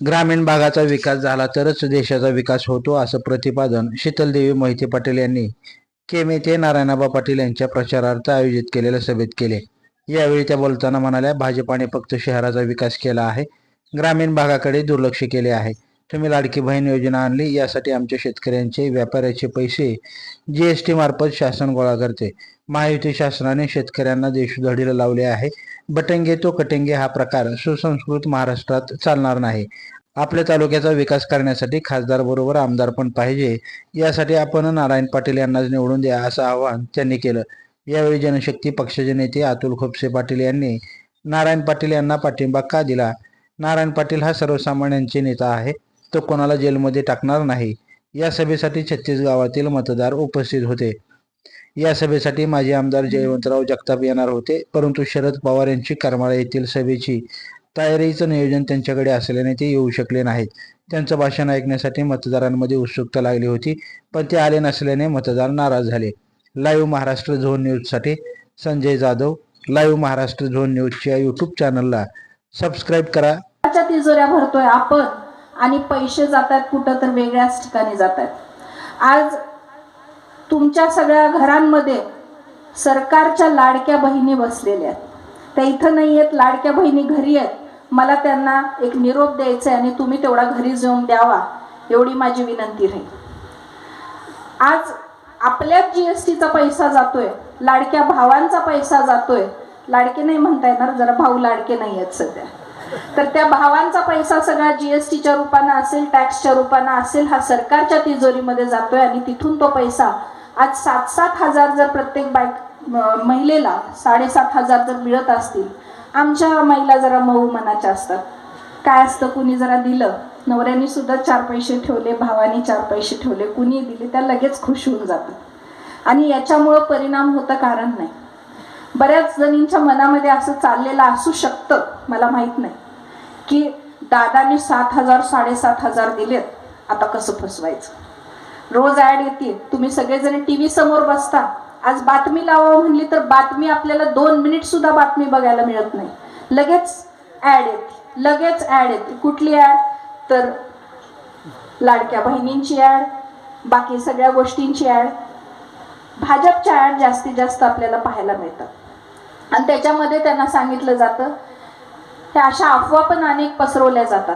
ग्रामीण भागाचा विकास झाला तरच देशाचा विकास होतो असं प्रतिपादन शीतलदेवी मोहिते पाटील यांनी केम येथे नारायणाबा पाटील यांच्या प्रचारार्थ आयोजित केलेल्या सभेत केले. यावेळी त्या बोलताना म्हणाल्या भाजपाने फक्त शहराचा विकास केला आहे ग्रामीण भागाकडे दुर्लक्ष केले आहे. तुम्ही लाडकी बहीण योजना आणली यासाठी आमच्या शेतकऱ्यांचे व्यापाऱ्याचे पैसे जीएसटी मार्फत शासन गोळा करते. महायुती शासनाने शेतकऱ्यांना देशोधडीला लावले आहे. बटंगे तो कटंगे हा प्रकार सुसंस्कृत महाराष्ट्रात चालणार नाही. आपल्या तालुक्याचा विकास करण्यासाठी खासदार बरोबर आमदार पण पाहिजे. यासाठी आपण नारायण पाटील यांनाच निवडून द्या असं आवाहन त्यांनी केलं. यावेळी जनशक्ती पक्षाचे नेते अतुल खोपसे पाटील यांनी नारायण पाटील यांना पाठिंबा का दिला? नारायण पाटील हा सर्वसामान्यांचे नेता आहे. तो कोणाला जेलमध्ये टाकणार नाही? या सभेसाठी छत्तीस गावातील मतदार उपस्थित होते. या सभेसाठी माजी आमदार जयवंतराव जगताप येणार होते. परंतु शरद पवार यांची करमाळा येथील सभेची तयारीचं नियोजन त्यांच्याकडे असल्याने ते येऊ शकले नाहीत. त्यांचं भाषण ऐकण्यासाठी मतदारांमध्ये उत्सुकता लागली होती पण ते आले नसल्याने मतदार नाराज झाले. लाईव्ह महाराष्ट्र झोन न्यूजसाठी संजय जाधव लाईव्ह महाराष्ट्र झोन न्यूजच्या यूट्यूब चॅनलला सबस्क्राईब करा. तिजोऱ्या भरतोय आपण आणि पैसे जातात कुठं तर वेगळ्याच ठिकाणी जातात. आज तुमच्या सगळ्या घरांमध्ये सरकारच्या लाडक्या बहिणी बसलेल्या आहेत. त्या इथं नाही आहेत लाडक्या बहिणी घरी आहेत. मला त्यांना एक निरोप द्यायचा आहे आणि तुम्ही तेवढा घरी जाऊन द्यावा एवढी माझी विनंती राहील. आज आपल्याच जी एस टीचा पैसा जातोय लाडक्या भावांचा पैसा जातोय. लाडके नाही म्हणता येणार जरा भाऊ लाडके नाही आहेत सध्या. तर त्या भावांचा पैसा सगळा जी एस टीच्या रूपानं असेल टॅक्सच्या रूपानं असेल हा सरकारच्या तिजोरीमध्ये जातोय आणि तिथून तो पैसा आज सात सात हजार जर प्रत्येक बाईक म- महिलेला साडेसात हजार जर मिळत असतील आमच्या महिला जरा मऊ मनाच्या असतात. काय असतं कुणी जरा दिलं नवऱ्याने सुद्धा चार पैसे ठेवले भावाने चार पैसे ठेवले कुणी दिले त्या लगेच खुश होऊन जातात. आणि याच्यामुळं परिणाम होतं कारण नाही. बऱ्याच जणींच्या मनामध्ये असं चाललेलं असू शकतं मला माहीत नाही. की दादाने सात हजार साडेसात हजार दिलेत आता कसं फसवायचं? रोज ॲड येते तुम्ही सगळेजण टी व्ही समोर बसता. आज बातमी लावावं म्हणली तर बातमी आपल्याला दोन मिनिट सुद्धा बातमी बघायला मिळत नाही. लगेच ॲड येते लगेच ॲड येते कुठली ॲड तर लाडक्या बहिणींची ॲड बाकी सगळ्या गोष्टींची ॲड भाजपच्या ॲड जास्तीत जास्त आपल्याला पाहायला मिळतात. आणि त्याच्यामध्ये त्यांना सांगितलं जातं त्या अशा अफवा पण अनेक पसरवल्या जातात.